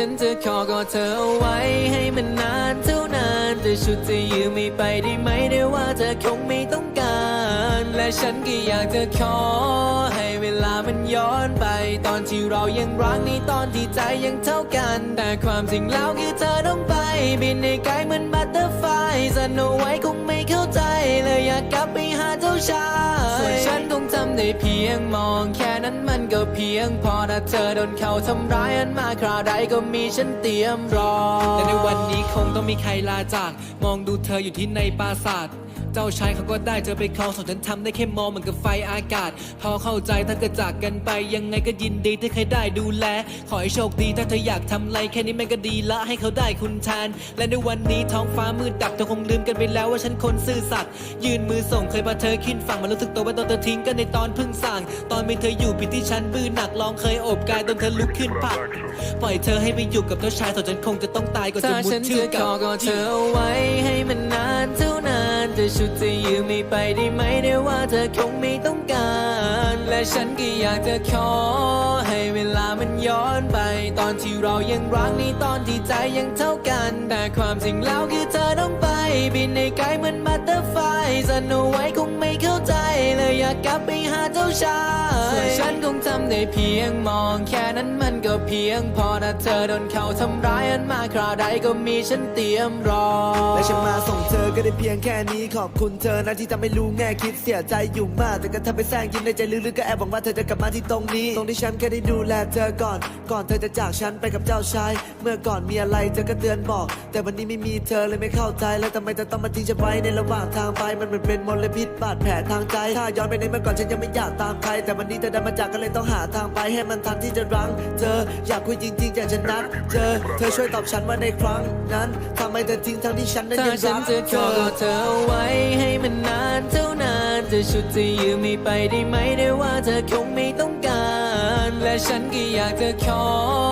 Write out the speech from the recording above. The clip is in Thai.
ฉันจะขอกอดเธอเอาไว้ให้มันนานเท่านานแต่ชุดจะยืมไม่ไปได้ไหมได้ว่าเธอคงไม่ต้องการ และฉันก็อยากจะขอ ให้เวลามันย้อนไป ตอนที่เรายังรักในตอนที่ใจยังเท่ากัน แต่ความจริงแล้วคือเธอต้อง บินในกายเหมือนบัตเตอร์ไฟสโนไว้คงไม่เข้าใจ เลยอยากกลับไปหาเจ้าชายส่วนฉันคงทำได้เพียงมอง แค่นั้นมันก็เพียงพอถ้าเธอโดนเขาทำร้ายอันมาคราวใดก็มีฉันเตรียมรอ แต่ในวันนี้คงต้องมีใครลาจาก มองดูเธออยู่ที่ในปราสาท เจ้าชายเขาก็ได้เธอไปครองส่วนฉันทำได้แค่มองเหมือนกับไฟอากาศ พอเข้าใจถ้าเกิดจากกันไป ยังไงก็ยินดีที่เคยได้ดูแล ขอให้โชคดีถ้าเธออยากทำอะไรแค่นี้แม่งก็ดีละให้เขาได้คุณแทนและในวันนี้ท้องฟ้ามืดดับเธอคงลืมกันไปแล้วว่าฉันคนซื่อสัตย์ยืนมือส่งเคยพาเธอขึ้นฝั่งมารู้สึกตัวว่าตอนเธอทิ้งกันในตอนเพึ่งสั่งตอนมีเธออยู่ผิดที่ฉันบื้อหนักลองเคยโอบกายตอนเธอลุกขึ้นผักปล่อยเธอให้ไปอยู่กับเจ้าชายส่วนฉันคงจะต้องตายก่อนจะมุดชื่อจะกัขอบกอดเธอเอาไว้ให้มันนานเท่านานแต่ชุดจะยืมไม่ไปได้ไหมได้ว่าเธอคงไม่ต้องการ และฉันก็อยากจะขอ ให้เวลามันย้อนไป ตอนที่เรายังรักในตอนที่ใจยังเท่ากัน แต่ความจริงแล้วคือเธอต้องไป บินในไกลเหมือนบัตเตอร์ไฟสันไว้คงไม่เข้าใจ อยากกลับไปหาเจ้าชายส่วนฉันคงทำได้เพียงมองแค่นั้นมันก็เพียง พอถ้าเธอโดนเขาทำร้ายอันมาคราวใดก็มีฉันเตรียมรอ และฉันมาส่งเธอก็ได้เพียงแค่นี้ขอบคุณเธอนะที่ทำให้รู้แง่คิดเสียใจอยู่มาก แต่ก็ทำไปแซงยิ้มในใจลึกๆก็แอบหวังว่าเธอจะกลับมาที่ตรงนี้ ตรงที่ฉันแค่ได้ดูแลเธอก่อน ก่อนเธอจะจากฉันไปกับเจ้าชาย เมื่อก่อนมีอะไรเธอก็เตือนบอก แต่วันนี้ไม่มีเธอเลยไม่เข้าใจ แล้วทำไมเธอต้องมาทิ้งฉันไว้ในระหว่างทางไปมันเหมือนเป็นมลพิษบาดแผลทางใจถ้าย้อนไปในเมื่อก่อนฉันยังไม่อยากตามใคร แต่วันนี้เธอได้มาจากก็เลยต้องหาทางไปให้มันทันที่จะรั้งเธออยากคุยจริงๆอยากจะนัดเจอเธอช่วยตอบฉันว่าในครั้งนั้นทำไมเธอทิ้งทั้งที่ฉันนั้นถ้ายังฉันรักจะขเธออเธอเอาไว้ให้มันนานเท่านานแต่ชุดจะยืมไม่ไปได้ไหมได้ว่าเธอคงไม่ต้องการ และฉันก็อยากจะขอ